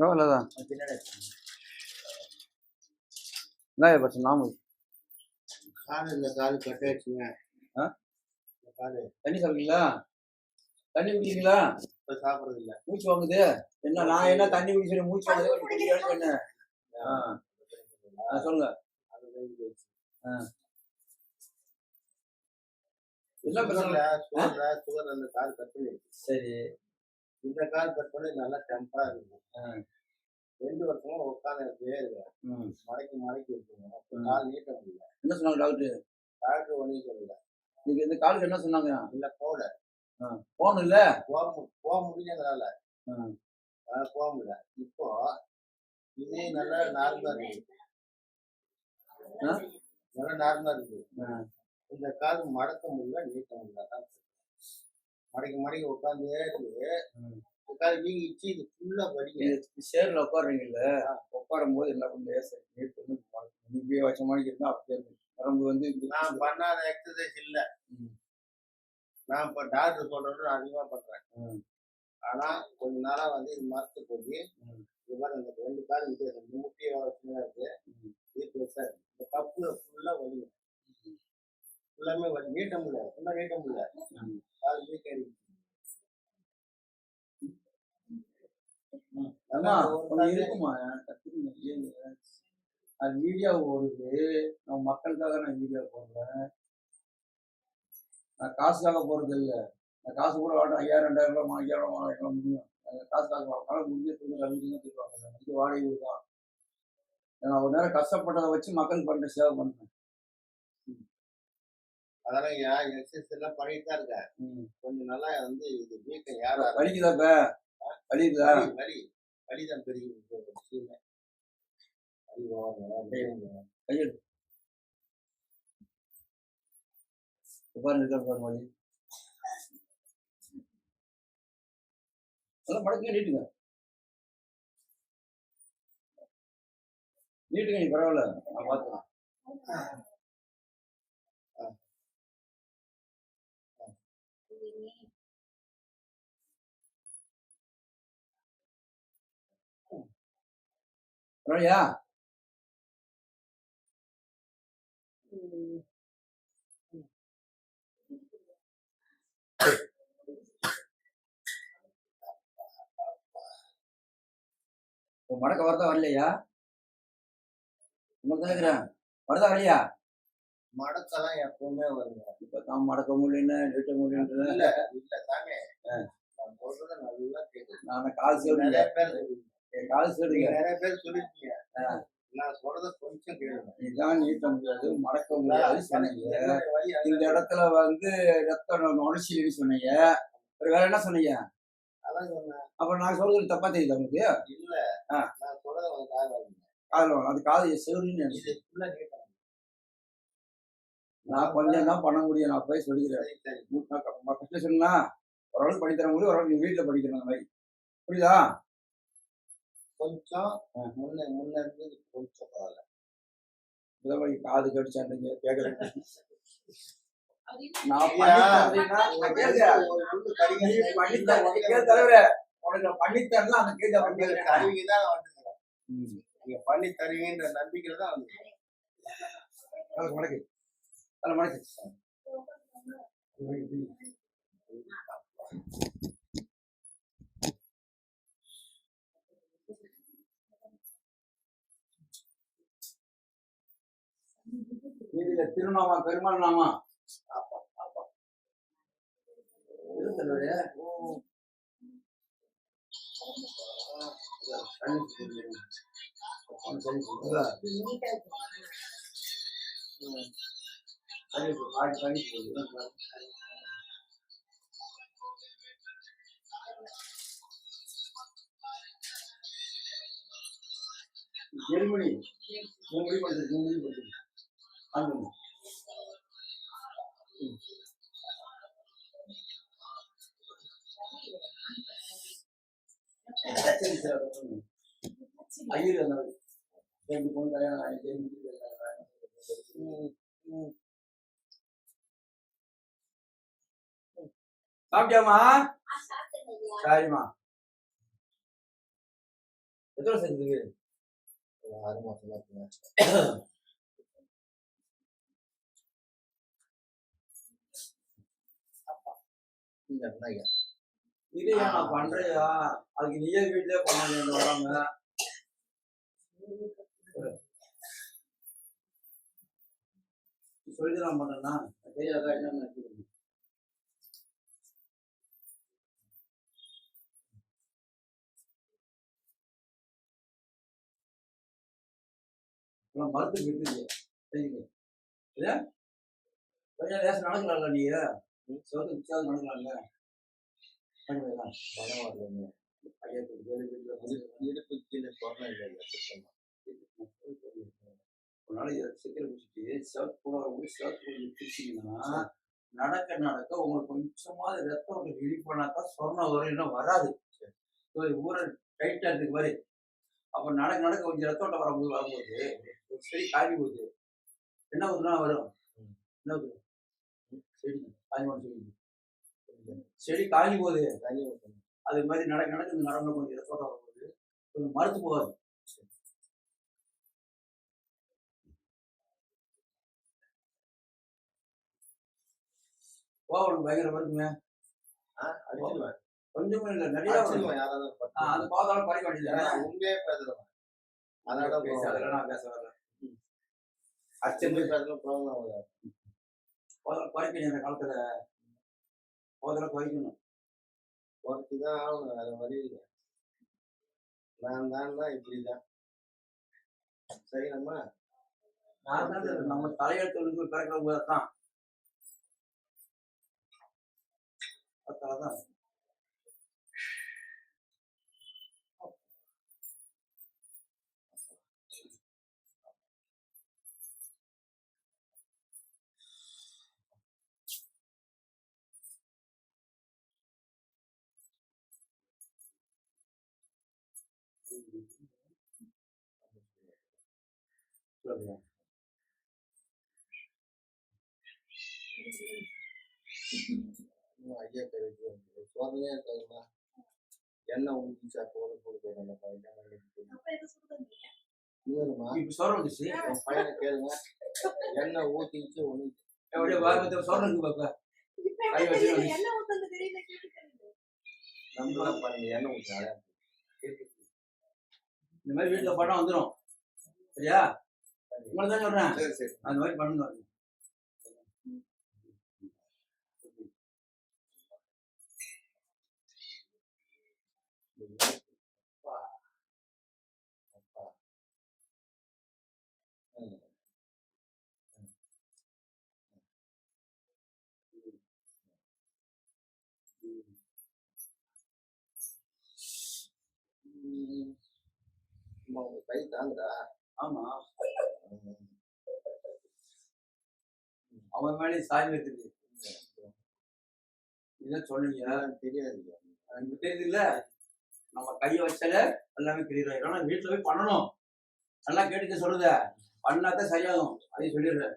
எவ்வளோதான் பின்னாடி என்ன பச்சை நாம காலு இந்த காலு கட்டாயிடுச்சுங்க ஆ? காலு தண்ணி சாப்பிட்டீங்களா தண்ணி குடிக்கிறீங்களா இப்ப சாப்பிடுறது இல்ல மூச்சு வாங்குது என்ன நான் என்ன தண்ணி குடி சொல்லி மூச்சு வாங்குது சொன்னேன் ஆ. ஆ, சொல்லுங்க போயிடுச்சு. என்ன பிரச்சனை சுகர்ல சுகர் அந்த கால் கட் பண்ணிடுச்சு சரி இந்த கால் கட் பண்ணி நல்லா டெம்பரா இருக்கும் ஆ. ரெண்டு வருஷமா உட்காந்து இருக்கு ம். மடக்கி மடக்கி இருக்குங்க. கால் நீட்ட முடியல. என்ன சொன்னாங்க டாக்டர்? டாக்டர் ஒன்றும் சொல்லல நீங்க இந்த காலுக்கு என்ன சொன்னாங்க? இல்ல போகல. போகணும் இல்ல? போக போக முடியலங்கிறால போக முடியல. இப்போ இதே நல்லா நார்மலா இருக்கு? நல்லா நார்மலா இருக்கு. இந்த கால் மடக்க முடியல நீட்ட முடியல. பிரச்சனை. மடக்கி மடக்கி உட்காந்தே இருக்கு. இந்த கால் வீங்கிச்சு இது ஃபுல்லா நீங்க சேர்ல உட்காடுறீங்கல்ல உட்காரும் போது என்ன பண்ண லேசா நீட் நீ இப்படியே வச்ச மாதிரி இருந்தா அப்படியே நரம்பு வந்து நான் பண்ணாத எக்ஸசைஸ் இல்ல. நான் இப்ப டாக்டர் சொல்றது நான் அதிகமா பண்றேன். ஆனா கொஞ்ச நாளா வந்து இது மரத்து போய். இது மாதிரி இந்த ரெண்டு கால் இது முட்டிய சின்னதா இருக்கு. இது பெருசா இருக்கு. இந்த கப்புல ஃபுல்லா வலி ஃபுல்லாமே வலி நீட்ட முடியல ஃபுல்லா நீட்ட முடியல. கால் வீக் ஆயிடுச்சு அம்மா ஒரு கொஞ்சம் கால் இருக்குமா? அது வீடியோ ஓடுது. நான் மக்களுக்காக நான் வீடியோ போடுறேன். நான் காசுக்காக போறது இல்ல. நான் காசு கூட வாட்டும் ஐயாயிரம் ரெண்டாயிரம் ரூபாய் ஐயாயிரம் வாங்கிக்கலாம் முடியும். அது காசுக்காக வாங்கினாலும் முடிஞ்ச தான் தருவாங்க எனக்கு வாடகை வீடு தான். நான் ஒரு நேரம் கஷ்டப்பட்டதை வச்சு மக்களுக்கு பண்ற சேவை பண்றேன். அதெல்லாம் எக்ஸசைஸ் எல்லாம் பண்ணிட்டு தான் இருக்கேன். ம். கொஞ்சம் நல்லா வந்து இது வீக்கம் யாரா வலிக்குதா இப்ப பெரிய பாருங்க நீட்டுங்க. நீட்டுங்க நீ பரவாயில்ல. நான் பார்த்துக்கலாம் பரவாயில்லையா உன் மடக்க வரதா வரலையா? உங்களுக்கு தான் இருக்கிறேன். வரதா வரலையா? மடக்கெல்லாம் எப்பவுமே வருங்க. இப்ப தான் மடக்க முடியல இல்ல இல்ல தாங்க நான் சொல்றது நல்லா கேக்குது நான் காசு நிறைய பேர் காசு எடுங்க நிறைய பேர் சொல்லிருக்கீங்க. நான் சொல்றத கொஞ்சம் கேளுங்க. இதான் நீட்ட முடியாது மடக்க முடியாது சொன்னீங்க. இந்த. இடத்துல வந்து ரத்தம் நுழைச்சின்னு சொன்னீங்க. வேற என்ன சொன்னீங்க? அதான் சொன்னேன். அப்புறம் நான் சொல்றது தப்பா தெரியுது உங்களுக்கு? இல்ல. நான் சொல்றத. காதுல. அது காது செவரின்னு நான் கொஞ்சம் தான் பண்ண முடியும் நான் போய் சொல்லிக்கிறேன். கஷ்டம் சொன்னா ஓரளவுக்கு பண்ணி தர முடியும் ஓரளவுக்கு வீட்டுல அந்த மாதிரி. புரியுதா? கொஞ்சம். முன்ன முன்ன இருந்தது கொஞ்சம் பரவாயில்ல. மாதிரி காது கடிச்சாண்டீங்க கேட்கறேன் நான் ஐயா, பண்ணி தரலைன்னா நான் கேட்கிறேன். ஒரு புல்லு கடிங்க. நீ பண்ணி தர நீ கேட்க தலைவரே உனக்கு நான் பண்ணி தரல அந்த உங்களுக்கு கேட்கிறேன் கருவிக்கு தான் வந்துக்கிறேன். நீங்க பண்ணி தருவீங்கன்ற நம்பிக்கையில தான் வந்து மடக்கு அதில் இதுல திருநாமா பெருமாள் நாமா ஜெர்மனி தலைவரே. தண்ணி குடிக்கிறேன். கொஞ்சம் தண்ணி குடிக்கிறா. தண்ணி குடி, ஆடி தண்ணி குடி. ஏழு மணி மூணு மணி படுத்து மூணு மணி படுத்து ஆன் பண்ணு ம். சரி சார் அதை பண்ணுங்க. ஐயர் அந்த ரெண்டு பொண்ணு கல்யாணம். சாப்பிட்டியாமா சரிம்மா எத்தனை ஒரு ஆறு மாசம் தான் இது ஏன் நான் பண்றியா? அதுக்கு நீயே வீட்லயே பண்ணாங்க வராம சொல்லி நான் பண்ணேன்னா தெரியாதா என்னன்னு நினைக்கிறேன் மருத்துவ இருக்குது சரிங்க இல்ல கொஞ்சம் லேசம் நடக்கலாம்ல நீ சிவத்து பிச்சாவது நடக்கலாம்ல பண்ணுவீங்களா பணம் இடுப்பு கீழே சொன்ன இல்லை சுத்தமா ஒரு நாளைக்கு சீக்கிரம் குடிச்சிட்டு சிவத்து கூட வரும்போது சிவத்து கொஞ்சம் பிடிச்சிங்கன்னா நடக்க நடக்க உங்களுக்கு கொஞ்சமாவது ரத்தம் ஓட்டம் ரிலீஃப் பண்ணாதான் சொர்ணம் வரும் இன்னும் வராது ஊரை டைட்டாக இருக்கு மாதிரி அப்போ நடக்க நடக்க கொஞ்சம் ரத்த ஓட்டம் வரும்போது வரும்போது ஒரு செடி காய்வி போகுது என்ன ஊதுனா வரும் என்ன செடி போன செடி. செடி காய்வி போகுது அது மாதிரி நடக்க நடக்க இந்த நரம்புல கொஞ்சம் ரத்த ஓட்டம் வரும்போது கொஞ்சம் மறுத்து போகாது. கோவம் பயங்கரமா இருக்குங்க. கொஞ்சமும் இல்லை நிறைய அது பார்த்தாலும் குறைக்க வேண்டியது உண்மையே பேசுறேன் அதனால பேச நான் பேச வரல. அச்சன் உண்மை பேசலாம் ப்ராப்ளம் ஆகுது குறைக்கணும் இந்த காலத்துல? முதல்ல குறைக்கணும் குறைச்சி தான் ஆகணும் வேற வழி இல்லை. நான் தான் தான் இப்படி தான் நான் தான் நம்ம தலையெழுத்து பிறக்கிற போது தான். தான் ஐயா வந்து சோதனையே இருக்காதுமா எண்ணெய் ஊற்றி சாப்பிட்டு கொடுக்குறேன் அந்த பையன் கேளுங்க எண்ணெய் எண்ணெய் இந்த மாதிரி வீட்டுல படம் வந்துடும் சரியா? உங்களை தான் சொல்றேன்? சரி சரி. அந்த மாதிரி பண்ணுங்க அப்பா அப்பா ம் ம். அம்மா, உங்க கை தாங்குதா? ஆமா. அவன் மேலே சாய் இதான் சொன்னீங்க? எனக்கு தெரியாது. எனக்கு தெரியுது இல்ல நம்ம கையை வச்சால எல்லாமே ஆயிடும் ஆனா வீட்டுல போய் பண்ணணும். நல்லா கேட்டுக்க சொல்லுத. பண்ணாதான் சரியாகும். அதையும் சொல்லிடுறேன்.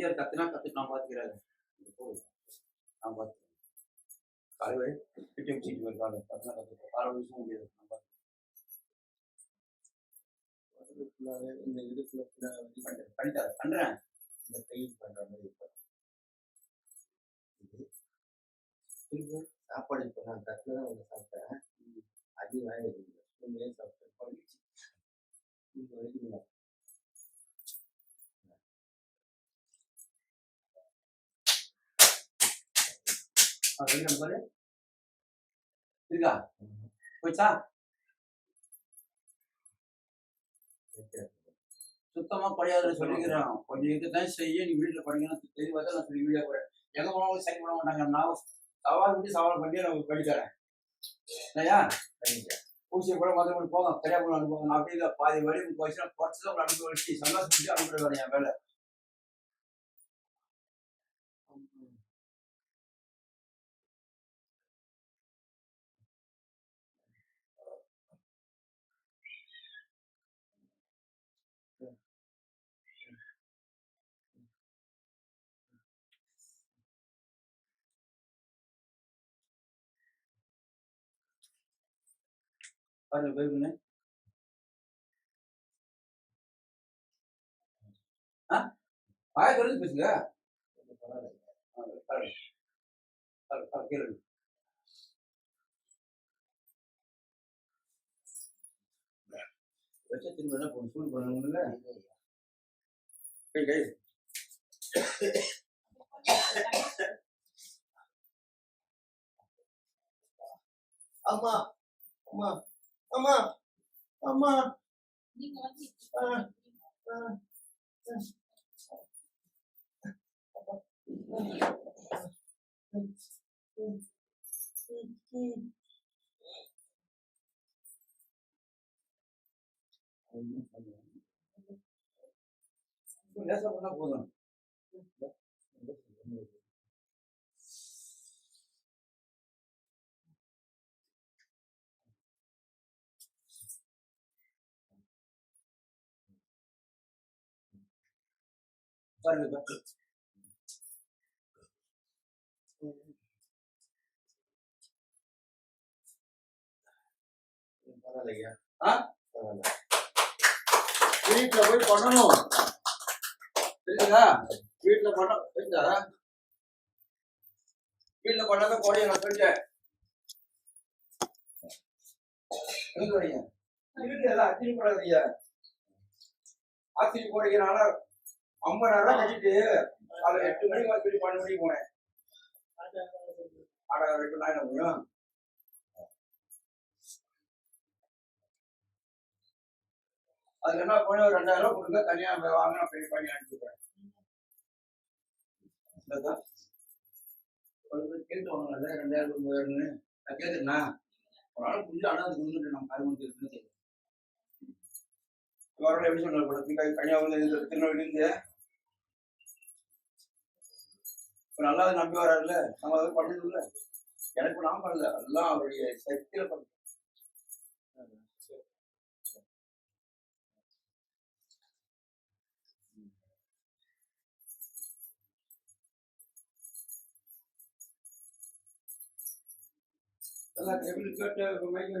ஐயா கத்துனா கத்து நான் பாத்துக்கிறாரு நான் பாத்துக்கிறேன். காலை கிட்ட வச்சுட்டு காலை கத்துனா கத்துக்கிறேன் காலை விஷயம் முடியாது. நான் பாத்துக்கிறேன். இந்த இடுப்புல. பண்ணிட்டேன் பண்றேன். இந்த கையில் பண்ற மாதிரி இருக்கு. சாப்பாடு இப்போ நான் தட்டில் தான் வந்து சாப்பிட்டேன் அடி வாங்கி இருக்குது ஸ்பூன்லேயே சாப்பிட்டேன் பழகிச்சு இது வரைக்கும் ஆ, வெளியில பாரு இருக்கா போச்சா சுத்தமா குறையாதுன்னு சொல்லிக்கிறோம் கொஞ்சம் இதுதான் செய்ய நீ வீட்டுல படிக்கணும். தெளிவாக தான் நான் சொல்லி வீடியோ போறேன் எங்க போனாலும் சரி பண்ண மாட்டாங்க. நான் சவால் பண்ணி சவால் பண்ணி நான் படிக்கிறேன் இல்லையா? ஊசியை கூட மொதல் கொண்டு போதும் தெரியாமல் போய் அனுப்புவாங்க நான் அப்படி இல்லை பாதி வழி போச்சுன்னா குறைச்சதான் அனுப்பி வச்சு சந்தோஷப்பட்டு அனுப்புற வேலை என் வேலை. பாருங்க பேருக்குன்னு ஆ வாய தொடர்ந்து பேசுங்க கொஞ்சம் பரவாயில்ல ஆ, பாருங்க. பாருங்க, பாருங்க, கேளுங்க. வச்சா திரும்ப என்ன பண்ணும் சூடு பண்ணணும்ல கை கை அம்மா அம்மா அம்மா அம்மா நீங்க வந்து ஆ, பாருங்க பரவாயில்லையா ஆ? பரவாயில்ல வீட்டுல போய் பண்ணணும் தெரியுதா வீட்டுல பண்ண தெரியுதா வீட்டுல பண்ணாத கோடையை நான் சொல்லிட்டேன் எங்க வரீங்க வீட்டுல அத்திரி போடாதீங்க அச்சிரி போடுறீங்கனால ஐம்பதாயிரம் ரூபாய் கட்டிட்டு அதுல எட்டு மணிக்கு வந்து சொல்லி பன்னெண்டு மணிக்கு போனேன். ஆடா ரெண்டு நாள் என்ன முடியும் அதுக்கு என்ன பண்ணி ஒரு ரெண்டாயிரம் ரூபாய் கொடுங்க தனியா வாங்க நான் பே பண்ணி அனுப்பிடுறேன் கேட்டு வாங்கல ரெண்டாயிரம் ரூபாய் நான் கேட்டுண்ணா ஒரு நாள் புரிஞ்சு ஆனால் அது கொண்டு நம்ம கருமத்து இருக்குன்னு கேட்குறேன் எப்படி சொன்னார் படத்துக்கு கன்னியாகுமரி இப்போ நல்லா அதை நம்பி வராருல்ல? நம்ம அதை பண்ணணும்ல? எனக்கு நான் பண்ணல. எல்லாம் அவருடைய சக்தியில பண்ண. எல்லாம் எப்படி கேட்டு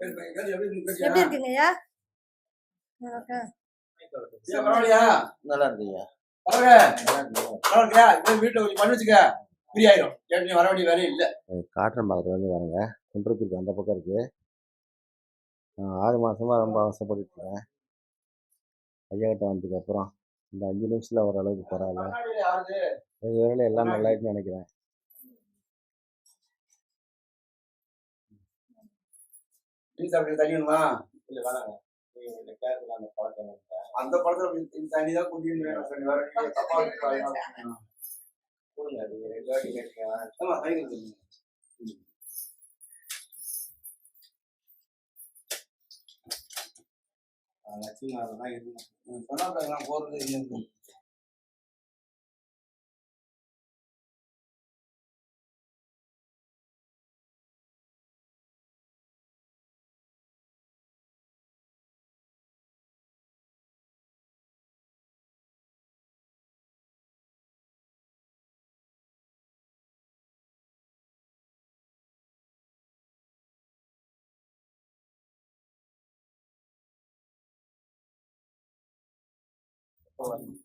எப்படி? இருக்குங்கய்யா நல்லா இருக்கீங்க காட்டன் பாக்கத்துல வந்து பாருங்க. குன்றத்தூருக்கு அந்த பக்கம் இருக்கு. நான் ஆறு மாசமா ரொம்ப அவசரப்பட்டுட்டு இருக்கேன். ஐயா கிட்ட வந்ததுக்கு அப்புறம். இந்த அஞ்சு நிமிஷத்துல ஓரளவுக்கு பரவாயில்ல. இது வரையில எல்லாம் நல்லா இருக்குன்னு நினைக்கிறேன். நீ சாப்பிட்டு தண்ணி வேணுமா இல்ல வேணாங்க. அந்த படத்துல தண்ணி தான் குடிக்கணும் தப்பா. கொடுங்க நீங்க ரெண்டு வாட்டி கேட்டீங்க. ஆமா கை கொடுங்க. லட்சுமி அதெல்லாம் இருந்தேன். ம், சொன்னா பாருங்க, நான் போறது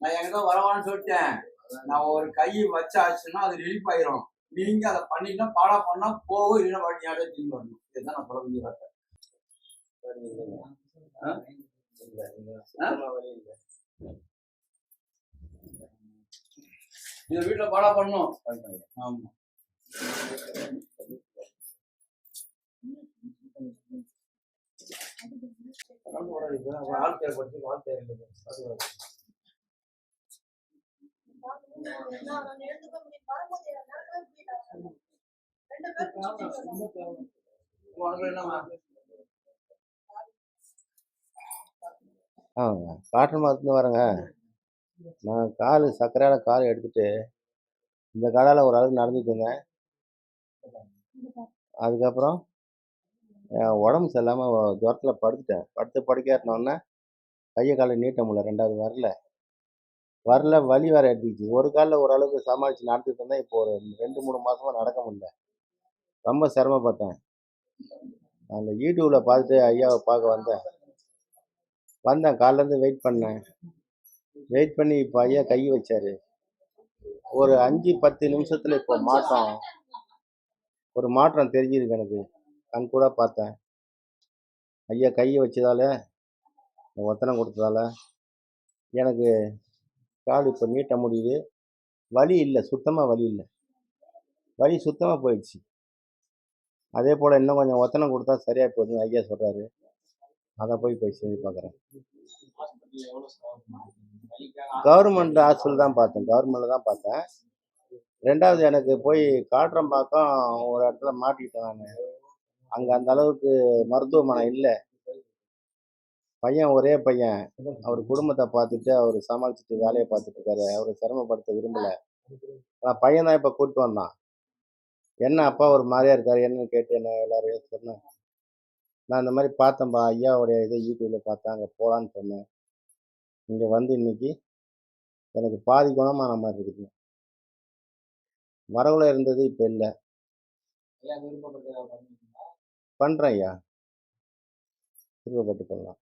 நான் எங்க வரவான்னு சொல்லிட்டேன். நான் ஒரு கை வச்சாச்சுன்னா அது ரிலீஃப் ஆயிரும். நீங்க அதை பண்ணிட்டா பாடா பண்ணா போகும் இல்லைன்னா வழியாவே திரும்பி வரணும். இதுதான் நான் சொல்ல வேண்டிய வார்த்தை. இந்த வீட்டுல பாடா பண்ணும் ஆமா. நடந்து பற்றி வாழ்க்கை ஆ காட்டன் மாதத்துலேருந்து வரேங்க. நான் கால் சக்கரையால் கால் எடுத்துட்டு இந்த காலால் ஒரு அளவுக்கு நடந்துட்டு இருந்தேன் அதுக்கப்புறம் என் உடம்பு சரியில்லாமல் ஜுரத்தில் படுத்துட்டேன். படுத்து படுக்கையாட்டினோடனே கையை காலை நீட்ட முடியல ரெண்டாவது வரல. வரல வலி வேற எடுத்துக்கிச்சு. ஒரு காலில் ஓரளவுக்கு சமாளித்து நடந்துட்டு இருந்தேன். இப்போ ஒரு ரெண்டு மூணு மாதமாக நடக்க முடியல. ரொம்ப சிரமப்பட்டேன். அந்த யூடியூப்பில் பார்த்துட்டு ஐயாவை பார்க்க வந்தேன். வந்தேன். காலேருந்து வெயிட் பண்ணேன். வெயிட் பண்ணி இப்போ ஐயா கை வச்சாரு. ஒரு அஞ்சு பத்து நிமிஷத்தில் இப்போ மாற்றம். ஒரு மாற்றம் தெரிஞ்சிருக்கு எனக்கு. கண் கூட பார்த்தேன். ஐயா கையை வச்சதால ஒத்தனை கொடுத்ததால எனக்கு கால் இப்போ நீட்ட முடியுது. வலி இல்லை சுத்தமாக வலி இல்லை. வலி சுத்தமாக போயிடுச்சு. அதே போல் இன்னும் கொஞ்சம் ஒத்தனை கொடுத்தா சரியாக போயிடும் ஐயா சொல்கிறாரு அதை போய் போய் செஞ்சு பார்க்குறேன் கவர்மெண்ட் ஹாஸ்பிட்டல் தான் பார்த்தேன். கவர்மெண்ட்டில் தான் பார்த்தேன். ரெண்டாவது எனக்கு போய் காட்டுறம்பாக்கம் ஒரு இடத்துல மாட்டிக்கிட்டேன் நான். அங்கே அந்த அளவுக்கு மருத்துவமனை இல்லை. பையன் ஒரே பையன். அவர் குடும்பத்தை பார்த்துட்டு அவர் சமாளிச்சுட்டு வேலையை பார்த்துட்டு இருக்காரு. அவரை சிரமப்படுத்த விரும்பல. ஆனால் பையன் தான் இப்போ கூப்பிட்டு வந்தான். என்ன அப்பா ஒரு மாதிரியா இருக்காரு? என்னன்னு கேட்டு என்ன எல்லாரையும் சொன்னேன் நான் இந்த மாதிரி பார்த்தேன்பா. ஐயாவுடைய இதை யூடியூப்பில் பார்த்தேன். அங்கே போகலான்னு சொன்னேன். இங்கே வந்து இன்னைக்கு எனக்கு பாதி குணமான மாதிரி இருக்குது. வரவுல இருந்தது இப்போ இல்லை? பண்ணுறேன் ஐயா. விருப்பப்பட்டு பண்ணலாம்.